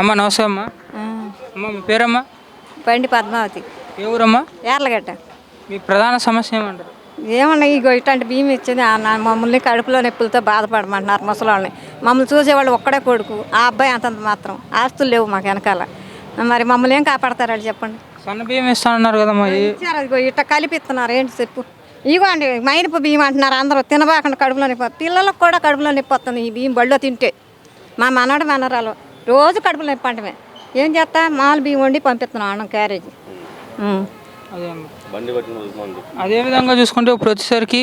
అమ్మ నమస్తే అమ్మ. అమ్మ మీ పేరమ్మా? బండి పద్మావతి. ఏ ఊరమ్మా? ఏర్లగడ్డ మీ ప్రధాన సమస్య ఏమంటారు? ఏమన్నా ఇగో ఇట్లాంటి బియ్యం ఇచ్చింది మమ్మల్ని కడుపులో నొప్పులతో బాధపడమంటున్నారు ముసలాళ్ళని. మమ్మల్ని చూసేవాళ్ళు ఒక్కడే కొడుకు ఆ అబ్బాయి అంతంత మాత్రం. ఆస్తులు లేవు మాకు వెనకాల. మరి మమ్మల్ని ఏం కాపాడతారు వాళ్ళు చెప్పండి? సన్న బియ్యం ఇస్తానన్నారు కదమ్మా ఇచ్చారు అదిగో ఇట్లా కలిపిస్తున్నారు ఏంటి చెప్పు? ఇగోండి మైనపు బియ్యం అంటున్నారు అందరూ తినబాకుండా కడుపులో నొప్పి పిల్లలకు కూడా కడుపులో నొప్పి వస్తుంది ఈ బియ్యం బళ్ళో తింటే. మా మనవడు మనరాలు రోజు కడుపులో నొప్పి అంటమే. ఏం చేస్తా? మామూలు బియ్యం వండి పంపిస్తున్నాం అన్నం క్యారేజీ. అదే విధంగా చూసుకుంటే ఇప్పుడు వచ్చేసరికి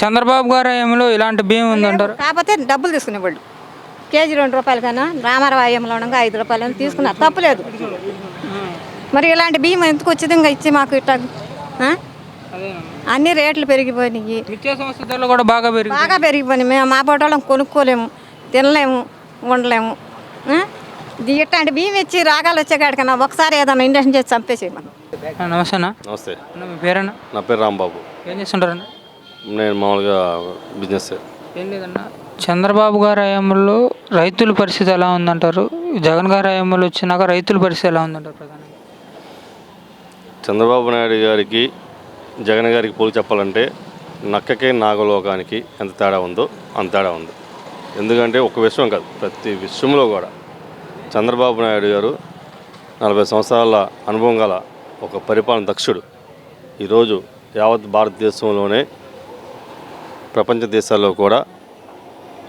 చంద్రబాబు గారు ఏమిలో ఇలాంటి బియ్యం ఉందంటారు. కాకపోతే డబ్బులు తీసుకునేవాళ్ళు కేజీ రెండు రూపాయల కన్నా రామారావు అయ్యంలో ఉండగా ఐదు రూపాయలు తీసుకున్నారు. తప్పులేదు మరి ఇలాంటి బియ్యం ఎందుకు వచ్చింది? ఇంకా ఇచ్చి మాకు ఇట్లా అన్ని రేట్లు పెరిగిపోయినాయి. నిత్యావసర వస్తు ధరలు కూడా బాగా పెరిగి బాగా పెరిగిపోయినాయి. మేము మా పోటోళ్ళం కొనుక్కోలేము తినలేము ఉండలేము ఇట్లాంటి బియ్యం ఇచ్చి రాగాలు వచ్చేకాడికన్నా ఒకసారి ఏదైనా ఇండక్షన్ చేసి చంపేసేయి మనం. నమస్తే అన్న. నమస్తే. అన్న, మీ పేరన్నా? నా పేరు రాంబాబు. ఏం చేస్తుంటారన్న? నేను మామూలుగా బిజినెస్. ఏం లేదన్న. చంద్రబాబు గారి హయాంలో రైతుల పరిస్థితి ఎలా ఉందంటారు? జగన్ గారి హయాంలో వచ్చినాక రైతుల పరిస్థితి ఎలా ఉందంటారు ప్రధానంగా? చంద్రబాబు నాయుడు గారికి జగన్ గారికి పోలి చెప్పాలంటే నక్కకే నాగలోకానికి ఎంత తేడా ఉందో అంత తేడా ఉంది. ఎందుకంటే ఒక విషయం కాదు ప్రతి విషయంలో కూడా చంద్రబాబు నాయుడు గారు నలభై సంవత్సరాల అనుభవం గల ఒక పరిపాలన దక్షుడు. ఈరోజు యావత్ భారతదేశంలోనే ప్రపంచ దేశాల్లో కూడా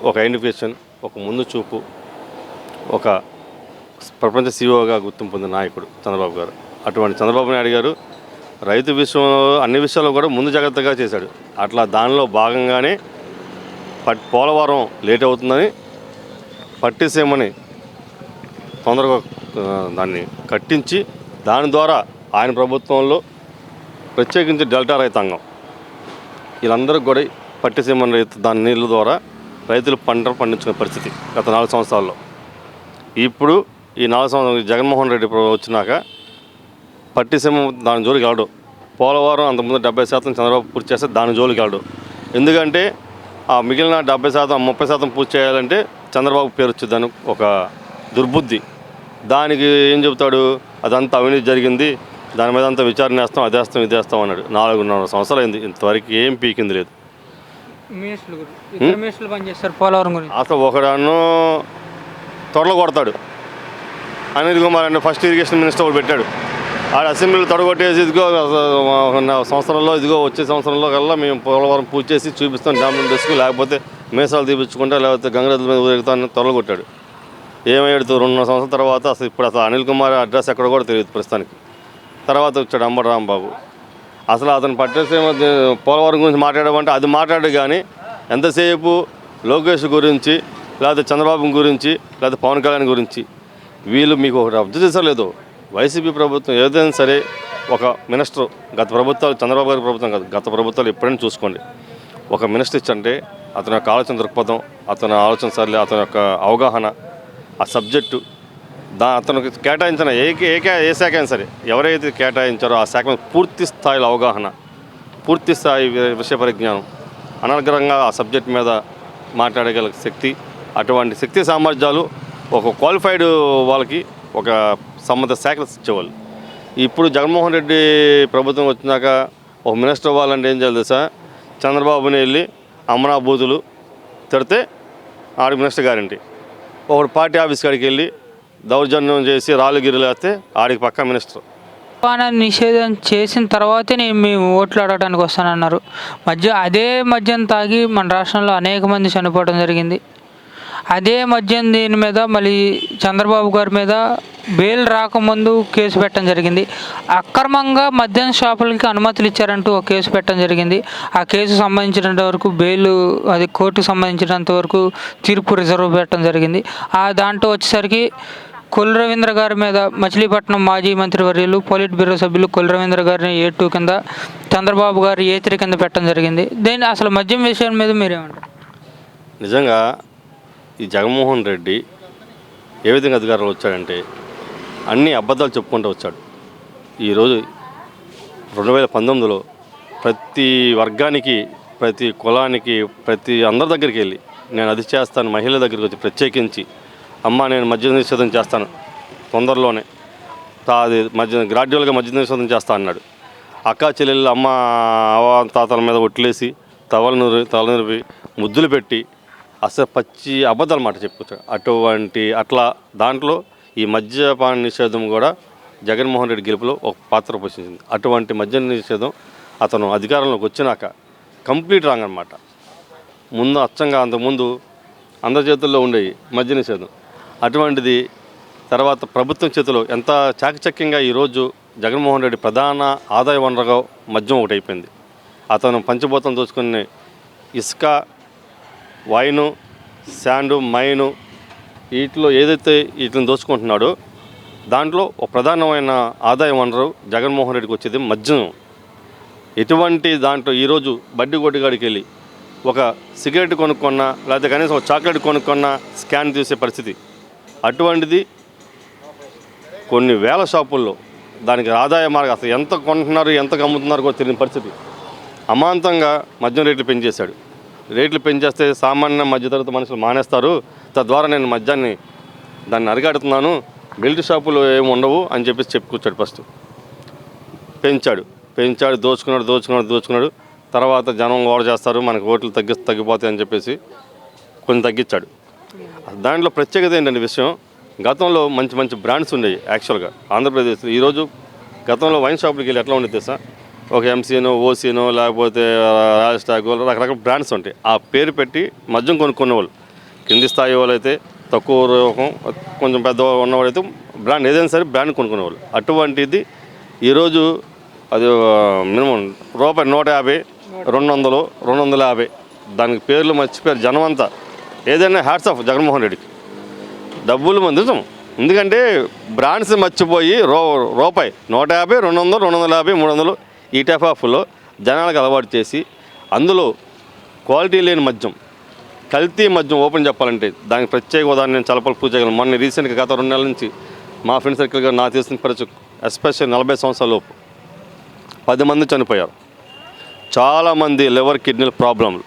ఒక ఐడెంటిఫికేషన్ ఒక ముందు చూపు ఒక ప్రపంచ సీఈఓగా గుర్తింపు పొందిన నాయకుడు చంద్రబాబు గారు. అటువంటి చంద్రబాబు నాయుడు గారు రైతు విషయంలో అన్ని విషయాల్లో కూడా ముందు జాగ్రత్తగా చేశాడు. అట్లా దానిలో భాగంగానే పట్ పోలవరం లేట్ అవుతుందని పట్టిసేమని తొందరగా దాన్ని కట్టించి దాని ద్వారా ఆయన ప్రభుత్వంలో ప్రత్యేకించి డెల్టా రైతాంగం. వీళ్ళందరూ కూడా పట్టిసీమ రైతు దాని నీళ్ళ ద్వారా రైతులు పంట పండించుకునే పరిస్థితి గత నాలుగు సంవత్సరాల్లో. ఇప్పుడు ఈ నాలుగు సంవత్సరాలు జగన్మోహన్ రెడ్డి వచ్చినాక పట్టిసీమ దాని జోలికి వెళ్ళడు పోలవరం అంతకుముందు డెబ్బై శాతం చంద్రబాబు పూర్తి చేస్తే దాని జోలికి వెళ్ళడు ఎందుకంటే ఆ మిగిలిన డెబ్బై శాతం ముప్పై శాతం పూర్తి చేయాలంటే చంద్రబాబు పేరు వచ్చిందని ఒక దుర్బుద్ధి. దానికి ఏం చెబుతాడు? అదంతా అవినీతి జరిగింది. దాని మీద అంతా విచారణ వేస్తాం అది వేస్తాం ఇది వేస్తాం అన్నాడు. నాలుగున్నర సంవత్సరాలు అయింది. ఇంతవరకు ఏం పీకింది లేదు. పోలవరం అసలు ఒకడను త్వరలో కొడతాడు. అనిల్ కుమార్ అంటే ఫస్ట్ ఇరిగేషన్ మినిస్టర్ ఒకటి పెట్టాడు. ఆడ అసెంబ్లీలో తొడగొట్టేసి ఇదిగో సంవత్సరంలో ఇదిగో వచ్చే సంవత్సరంలో కల్లా మేము పోలవరం పూజ చేసి చూపిస్తాం. డ్యామ్ డెస్క్ లేకపోతే మేసాలు తీపించుకుంటా లేకపోతే గంగరథుల మీద ఊరేగుతానని త్వరగొట్టాడు ఏమయ్యాడు? రెండున్నర సంవత్సరం తర్వాత అసలు ఇప్పుడు అసలు అనిల్ కుమార్ అడ్రస్ ఎక్కడ కూడా తెలియదు ప్రస్తుతానికి. తర్వాత వచ్చాడు అంబటి రాంబాబు అసలు అతను పట్టేసే మధ్య పోలవరం గురించి మాట్లాడమంటే అది మాట్లాడు కానీ ఎంతసేపు లోకేష్ గురించి లేకపోతే చంద్రబాబు గురించి లేకపోతే పవన్ కళ్యాణ్ గురించి వీళ్ళు మీకు ఒకటి అబ్జర్వ్ చేసలేదు లేదు వైసీపీ ప్రభుత్వం ఏదైనా సరే ఒక మినిస్టర్ గత ప్రభుత్వాలు చంద్రబాబు గారి ప్రభుత్వం కాదు గత ప్రభుత్వాలు ఎప్పుడైనా చూసుకోండి. ఒక మినిస్టర్ ఇచ్చంటే అతని యొక్క ఆలోచన దృక్పథం అతని ఆలోచన సరళి అతని యొక్క అవగాహన ఆ సబ్జెక్టు. దా అతనికి కేటాయించిన ఏ ఏ ఏ శాఖ అయినా సరే ఎవరైతే కేటాయించారో ఆ శాఖ పూర్తి స్థాయిలో అవగాహన పూర్తి స్థాయి విషయ పరిజ్ఞానం అనర్గరంగా ఆ సబ్జెక్ట్ మీద మాట్లాడగల శక్తి అటువంటి శక్తి సామర్థ్యాలు ఒక క్వాలిఫైడ్ వాళ్ళకి ఒక సంబంధ శాఖలు ఇచ్చేవాళ్ళు. ఇప్పుడు జగన్మోహన్ రెడ్డి ప్రభుత్వం వచ్చినాక ఒక మినిస్టర్ అవ్వాలంటే ఏం చేయాలి తెలుసా? చంద్రబాబుని వెళ్ళి అమరాబూతులు తిడితే ఆడి మినిస్టర్ గ్యారంటీ ఒకడు పార్టీ ఆఫీస్ కాడికి వెళ్ళి దౌర్జన్యం చేసి రాళ్ళు గిరిలు వేస్తే ఆడికి పక్క మినిస్టర్. నిషేధం చేసిన తర్వాతే నేను మేము ఓట్లు అడగడానికి వస్తానన్నారు. మధ్య అదే మద్యం తాగి మన రాష్ట్రంలో అనేక మంది చనిపోవడం జరిగింది. అదే మద్యం దీని మీద మళ్ళీ చంద్రబాబు గారి మీద బెయిల్ రాకముందు కేసు పెట్టడం జరిగింది. అక్రమంగా మద్యం షాపులకి అనుమతులు ఇచ్చారంటూ ఒక కేసు పెట్టడం జరిగింది. ఆ కేసు సంబంధించినంత వరకు బెయిల్ అది కోర్టుకు సంబంధించినంత వరకు తీర్పు రిజర్వ్ పెట్టడం జరిగింది. ఆ దాంట్లో వచ్చేసరికి కొల్ రవీంద్ర గారి మీద మచిలీపట్నం మాజీ మంత్రివర్యులు పోలిట్ బ్యూరో సభ్యులు కొల్ రవీంద్ర గారిని ఏ టూ కింద చంద్రబాబు గారు ఏ త్రీ కింద పెట్టడం జరిగింది. దీన్ని అసలు మద్యం విషయం మీద మీరేమంటారు? నిజంగా ఈ జగన్మోహన్ రెడ్డి ఏ విధంగా అధికారంలో వచ్చాడంటే అన్ని అబద్ధాలు చెప్పుకుంటూ వచ్చాడు. ఈరోజు రెండు వేల పంతొమ్మిదిలో ప్రతి వర్గానికి ప్రతి కులానికి ప్రతి అందరి దగ్గరికి వెళ్ళి నేను అది చేస్తాను మహిళల దగ్గరికి వచ్చి ప్రత్యేకించి అమ్మ నేను మద్య నిషేధం చేస్తాను తొందరలోనే అది మధ్య గ్రాడ్యువల్గా మద్య నిషేధం చేస్తా అన్నాడు. అక్క చెల్లెళ్ళు అమ్మ అవ్వ తాతల మీద ఒట్లేసి తవలు నూరి తల నూరి ముద్దులు పెట్టి అసలు పచ్చి అబద్ధాలు మాట చెప్పుకొచ్చాడు అటువంటి అట్లా దాంట్లో ఈ మద్యపాన నిషేధం కూడా జగన్మోహన్ రెడ్డి గెలుపులో ఒక పాత్ర పోషించింది. అటువంటి మద్య నిషేధం అతను అధికారంలోకి వచ్చినాక కంప్లీట్ రాంగ్ అనమాట ముందు అచ్చంగా అంతకుముందు అందరి చేతుల్లో ఉండేవి మద్య నిషేధం. అటువంటిది తర్వాత ప్రభుత్వం చేతిలో ఎంత చాకచక్యంగా ఈరోజు జగన్మోహన్ రెడ్డి ప్రధాన ఆదాయ వనరుగా మద్యం ఒకటి అయిపోయింది అతను పంచభూతం దోచుకునే ఇసుక వైను శాండు మైను వీటిలో ఏదైతే వీటిని దోచుకుంటున్నాడో దాంట్లో ఒక ప్రధానమైన ఆదాయ వనరు జగన్మోహన్ రెడ్డికి వచ్చేది మద్యం. ఎటువంటి దాంట్లో ఈరోజు బడ్డీ కొట్టుగాడికి వెళ్ళి ఒక సిగరెట్ కొనుక్కున్నా లేకపోతే కనీసం ఒక చాక్లెట్ కొనుక్కున్నా స్కాన్ తీసే పరిస్థితి. అటువంటిది కొన్ని వేల షాపుల్లో దానికి ఆదాయ మార్గం అసలు ఎంత కొంటున్నారు ఎంత అమ్ముతున్నారు కూడా తెలియని పరిస్థితి. అమాంతంగా మద్యం రేట్లు పెంచేశాడు. రేట్లు పెంచేస్తే సామాన్య మధ్యతరగతి మనుషులు మానేస్తారు. తద్వారా నేను మద్యాన్ని దాన్ని అరిగాడుతున్నాను బెల్ట్ షాపులు ఏమి ఉండవు అని చెప్పేసి చెప్పుకొచ్చాడు ఫస్ట్. పెంచాడు. పెంచాడు దోచుకున్నాడు దోచుకున్నాడు దోచుకున్నాడు. తర్వాత జనం ఓడ చేస్తారు. మనకు ఓట్లు తగ్గి తగ్గిపోతాయి అని చెప్పేసి కొంచెం తగ్గించాడు. దాంట్లో ప్రత్యేకత ఏంటంటే విషయం గతంలో మంచి మంచి బ్రాండ్స్ ఉండేవి యాక్చువల్గా ఆంధ్రప్రదేశ్లో. ఈరోజు గతంలో వైన్ షాపులకి వెళ్ళి ఎట్లా ఉండేది తెలుసా? ఒక ఎంసీనో ఓసీనో లేకపోతే రాయల్ స్టాక్ రకరకాల బ్రాండ్స్ ఉంటాయి. ఆ పేరు పెట్టి మద్యం కొనుక్కునే వాళ్ళు కింది స్థాయి వాళ్ళైతే తక్కువ రకం కొంచెం పెద్ద ఉన్నవాడైతే బ్రాండ్ ఏదైనా సరే బ్రాండ్ కొనుక్కునే వాళ్ళు. అటువంటిది ఈరోజు అది మినిమం రూపాయి నూట యాభై రెండు వందలు రెండు వందల యాభై. దానికి పేర్లు మర్చిపోయారు జనం అంతా ఏదైనా హ్యాట్స్ ఆఫ్ జగన్మోహన్ రెడ్డికి. డబ్బులు మంది ఎందుకంటే బ్రాండ్స్ మర్చిపోయి రూ రూపాయి నూట యాభై రెండు వందలు రెండు వందల యాభై మూడు వందలు ఈ టైప్ ఆఫ్లో జనాలకు అలవాటు చేసి అందులో క్వాలిటీ లేని మద్యం కల్తీ మద్యం ఓపెన్ చెప్పాలంటే దానికి ప్రత్యేక ఉదాహరణ నేను చలపలు పూజ చేయగలను మొన్న రీసెంట్గా గత రెండు నెలల నుంచి మా ఫ్రెండ్ సర్కిల్గా నాకు తెలిసిన పరిచయం ఎస్పెషల్ నలభై సంవత్సరాల లోపు పది మంది చనిపోయారు. చాలామంది లివర్ కిడ్నీల ప్రాబ్లంలు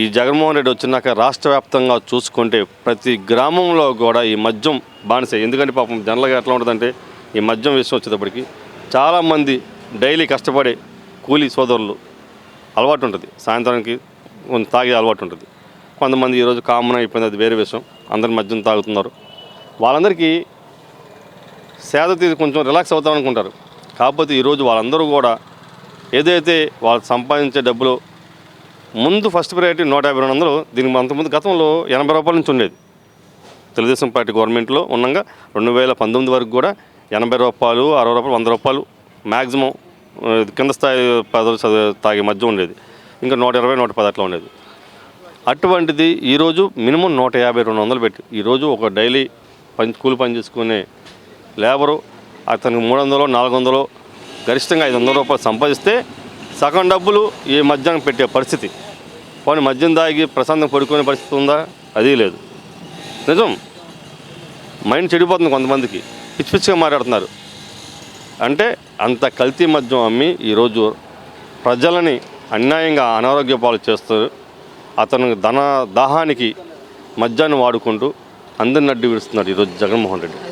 ఈ జగన్మోహన్ రెడ్డి వచ్చినాక రాష్ట్ర వ్యాప్తంగా చూసుకుంటే ప్రతి గ్రామంలో కూడా ఈ మద్యం బానిస. ఎందుకంటే పాపం జనరల్గా ఎట్లా ఉంటుందంటే ఈ మద్యం విషయం వచ్చేటప్పటికి చాలామంది డైలీ కష్టపడే కూలీ సోదరులు అలవాటు ఉంటుంది. సాయంత్రానికి కొంచెం తాగే అలవాటు ఉంటుంది. కొంతమంది ఈరోజు కామన్ అయిపోయింది అది వేరే విషయం. అందరి మద్యం తాగుతున్నారు. వాళ్ళందరికీ సేద తీసి కొంచెం రిలాక్స్ అవుతాం అనుకుంటారు. కాకపోతే ఈరోజు వాళ్ళందరూ కూడా ఏదైతే వాళ్ళు సంపాదించే డబ్బులు ముందు ఫస్ట్ ప్రయారిటీ నూట యాభై రెండు వందలు దీనికి అంతకుముందు గతంలో ఎనభై రూపాయల నుంచి ఉండేది. తెలుగుదేశం పార్టీ గవర్నమెంట్లో ఉండగా రెండు వేల పంతొమ్మిది వరకు కూడా ఎనభై రూపాయలు అరవై రూపాయలు వంద రూపాయలు మ్యాక్సిమం కింద స్థాయి పదవి తాగే మధ్య ఉండేది. ఇంకా నూట ఇరవై నూట పది అట్లా ఉండేది. అటువంటిది ఈరోజు మినిమం నూట యాభై రెండు వందలు పెట్టి ఈరోజు ఒక డైలీ పని కూలి పని చేసుకునే లేబరు అతనికి మూడు వందలు నాలుగు వందలు గరిష్టంగా ఐదు వందల రూపాయలు సంపాదిస్తే సగం డబ్బులు ఈ మధ్యాహ్నం పెట్టే పరిస్థితి. పోనీ మద్యం తాగి ప్రశాంతం పడుకునే పరిస్థితి ఉందా? అది లేదు. నిజం. మైండ్ చెడిపోతుంది కొంతమందికి. పిచ్చి పిచ్చిగా మాట్లాడుతున్నారు. అంటే అంత కల్తీ మద్యం అమ్మి ఈరోజు ప్రజలని అన్యాయంగా అనారోగ్య పాలు చేస్తారు అతను ధన దాహానికి మద్యాన్ని వాడుకుంటూ అందరిని అడ్డు విడుస్తున్నాడు ఈరోజు జగన్మోహన్ రెడ్డి.